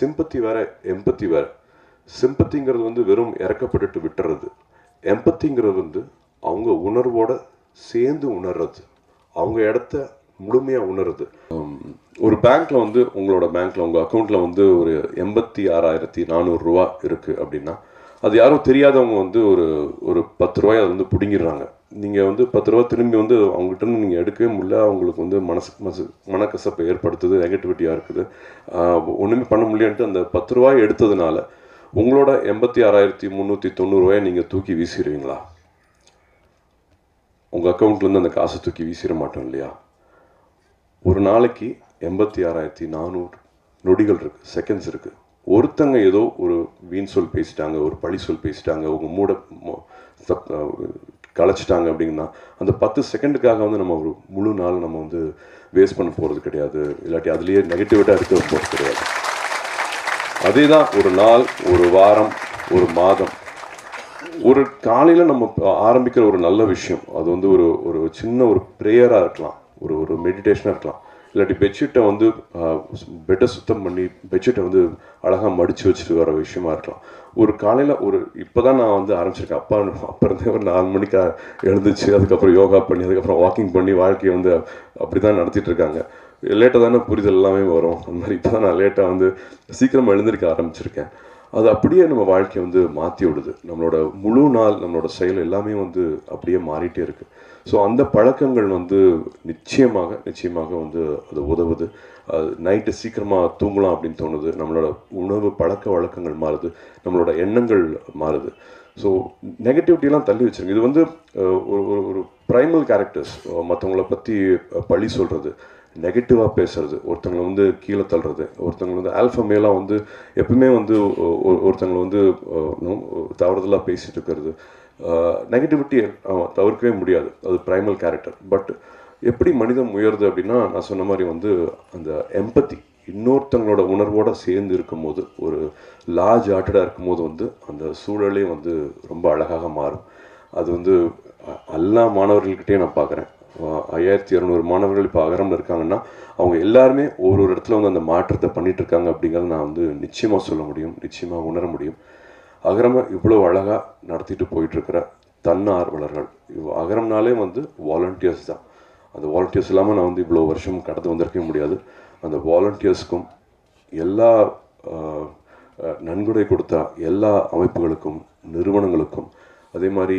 Sympathy வேற எம்பத்தி வேற. சிம்பத்திங்கிறது வந்து வெறும் இறக்கப்பட்டுட்டு விட்டுறது. எம்பத்திங்கிறது வந்து அவங்க உணர்வோட சேர்ந்து உணர்றது. அவங்க இடத்த முழுமையாக உணருது ஒரு பேங்க்ல வந்து உங்களோட பேங்க்ல உங்கள் அக்கௌண்ட்டில் வந்து ஒரு எண்பத்தி ஆறாயிரத்தி நானூறுரூவா இருக்குது அப்படின்னா அது யாரும் தெரியாதவங்க வந்து ஒரு ஒரு பத்து ரூபாய் அதை வந்து பிடுங்கிடுறாங்க. நீங்கள் வந்து பத்து ரூபா திரும்பி வந்து அவங்ககிட்ட நீங்கள் எடுக்கவே முடியல. அவங்களுக்கு வந்து மனசு மனசு மனக்கசப்பை ஏற்படுத்துது நெகட்டிவிட்டியாக இருக்குது. ஒன்றுமே பண்ண முடியலன்ட்டு அந்த பத்து ரூபாய் எடுத்ததுனால உங்களோட எண்பத்தி ஆறாயிரத்தி முந்நூற்றி தொண்ணூறுரூவாயை நீங்கள் தூக்கி வீசிடுவீங்களா உங்கள் அக்கௌண்ட்லேருந்து அந்த காசை தூக்கி வீசிட மாட்டோம் இல்லையா? ஒரு நாளைக்கு எண்பத்தி ஆறாயிரத்தி நானூறு நொடிகள் இருக்குது செகண்ட்ஸ் இருக்குது ஒருத்தங்க ஏதோ ஒரு வீண் சொல் பேசிட்டாங்க ஒரு பழி சொல் பேசிட்டாங்க உங்கள் மூட கலைச்சிட்டாங்க அப்படின்னா அந்த பத்து செகண்டுக்காக வந்து நம்ம ஒரு முழு நாள் நம்ம வந்து வேஸ்ட் பண்ண போகிறது கிடையாது. இல்லாட்டி அதுலேயே நெகட்டிவிட்டாக இருக்க போகிறது கிடையாது. அதே தான் ஒரு நாள் ஒரு வாரம் ஒரு மாதம். ஒரு காலையில் நம்ம ஆரம்பிக்கிற ஒரு நல்ல விஷயம் அது வந்து ஒரு ஒரு சின்ன ஒரு ப்ரேயராக இருக்கலாம். ஒரு ஒரு மெடிடேஷனாக இருக்கலாம். இல்லாட்டி பெட்ஷீட்டை வந்து பெட்டை சுத்தம் பண்ணி பெட்ஷீட்டை வந்து அழகாக மடித்து வச்சுட்டு வர விஷயமா இருக்கலாம். ஒரு காலையில் ஒரு இப்போ தான் நான் வந்து ஆரம்பிச்சிருக்கேன். அப்பா அப்போ இருந்தே ஒரு நாலு மணிக்கு எழுந்துச்சு அதுக்கப்புறம் யோகா பண்ணி அதுக்கப்புறம் வாக்கிங் பண்ணி வாழ்க்கையை வந்து அப்படி தான் நடத்திட்டு இருக்காங்க. லேட்டாக தானே புரிதல் எல்லாமே வரும். அந்த மாதிரி இப்போ தான் நான் லேட்டாக வந்து சீக்கிரமாக எழுந்திருக்க ஆரம்பிச்சிருக்கேன். அது அப்படியே நம்ம வாழ்க்கையை வந்து மாற்றி விடுது. நம்மளோட முழு நாள் நம்மளோட செயல் எல்லாமே வந்து அப்படியே மாறிட்டே இருக்குது ஸோ அந்த பழக்கங்கள் வந்து நிச்சயமாக நிச்சயமாக வந்து அது உதவுது. அது நைட்டு சீக்கிரமாக தூங்கலாம் அப்படின்னு தோணுது. நம்மளோட உணவு பழக்க வழக்கங்கள் மாறுது. நம்மளோட எண்ணங்கள் மாறுது. ஸோ நெகட்டிவிட்டிலாம் தள்ளி வச்சுருங்க. இது வந்து ஒரு ஒரு ஒரு ப்ரைமல் கேரக்டர்ஸ் மற்றவங்கள பற்றி பழி சொல்கிறது நெகட்டிவாக பேசுறது. ஒருத்தங்களை வந்து கீழே தள்ளுறது. ஒருத்தங்களை வந்து ஆல்ஃபா மேலாக வந்து எப்பவுமே வந்து ஒருத்தங்களை வந்து தவறுதலாக பேசிகிட்டு இருக்கிறது. நெகட்டிவிட்டி தவிர்க்கவே முடியாது. அது ப்ரைமல் கேரக்டர் பட் எப்படி மனிதம் உயருது அப்படின்னா நான் சொன்ன மாதிரி வந்து அந்த எம்பத்தி இன்னொருத்தங்களோட உணர்வோடு சேர்ந்து இருக்கும்போது ஒரு லார்ஜ் ஆர்டடாக இருக்கும்போது வந்து அந்த சூழலே வந்து ரொம்ப அழகாக மாறும். அது வந்து எல்லா மாணவர்கள்கிட்டயும் நான் பார்க்குறேன் ஐயாயிரத்தி இரநூறு மாணவர்கள் இப்போ அகரமில் இருக்காங்கன்னா அவங்க எல்லாருமே ஒரு ஒரு இடத்துல வந்து அந்த மாற்றத்தை பண்ணிட்டு இருக்காங்க அப்படிங்கிறத நான் வந்து நிச்சயமாக சொல்ல முடியும் நிச்சயமாக உணர முடியும். அகரம இவ்வளோ அழகாக நடத்திட்டு போயிட்டுருக்கிற தன்னார்வலர்கள். அகரம்னாலே வந்து வாலண்டியர்ஸ் தான். அந்த வாலண்டியர்ஸ் இல்லாமல் நான் வந்து இவ்வளோ வருஷம் கடந்து வந்திருக்கவே முடியாது. அந்த வாலண்டியர்ஸ்க்கும் எல்லா நன்கொடை கொடுத்த எல்லா அமைப்புகளுக்கும் நிறுவனங்களுக்கும் அதே மாதிரி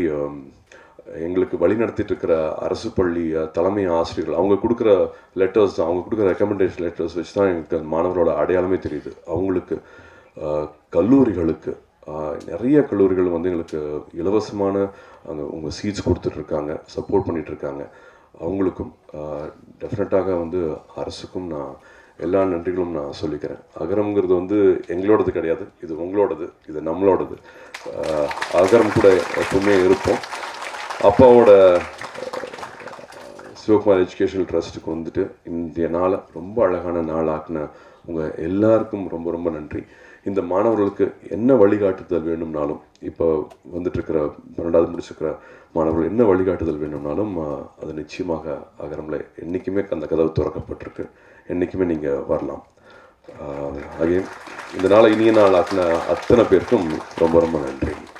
எங்களுக்கு வழி நடத்திட்டு இருக்கிற அரசு பள்ளி தலைமை ஆசிரியர்கள் அவங்க கொடுக்குற லெட்டர்ஸ் தான் அவங்க கொடுக்குற ரெக்கமெண்டேஷன் லெட்டர்ஸ் வச்சு தான் எங்களுக்கு அந்த மாணவரோட அடையாளமே தெரியுது. அவங்களுக்கு கல்லூரிகளுக்கு நிறைய கல்லூரிகள் வந்து எங்களுக்கு இலவசமான அங்கே உங்கள் சீட்ஸ் கொடுத்துட்ருக்காங்க சப்போர்ட் பண்ணிகிட்ருக்காங்க அவங்களுக்கும் டெஃபினட்டாக வந்து அரசுக்கும் நான் எல்லா நன்றிகளும் நான் சொல்லிக்கிறேன். அகரம்ங்கிறது வந்து எங்களோடது கிடையாது. இது உங்களோடது இது நம்மளோடது. அகரம் கூட எப்பவுமே இருப்போம். அப்பாவோட சிவகுமார் எஜுகேஷனல் ட்ரஸ்ட்டுக்கு வந்துட்டு இந்த நாளை ரொம்ப அழகான நாளாக்குன உங்கள் எல்லாருக்கும் ரொம்ப ரொம்ப நன்றி. இந்த மாணவர்களுக்கு என்ன வழிகாட்டுதல் வேணும்னாலும் இப்போ வந்துட்டுருக்கிற பன்னெண்டாவது முடிச்சிருக்கிற மாணவர்கள் என்ன வழிகாட்டுதல் வேணும்னாலும் அது நிச்சயமாக அகரமில் என்றைக்குமே அந்த கதவு திறக்கப்பட்டிருக்கு. என்றைக்குமே நீங்கள் வரலாம். அதே இந்த நாளை இனிய நாள் ஆக்கின அத்தனை பேருக்கும் ரொம்ப ரொம்ப நன்றி.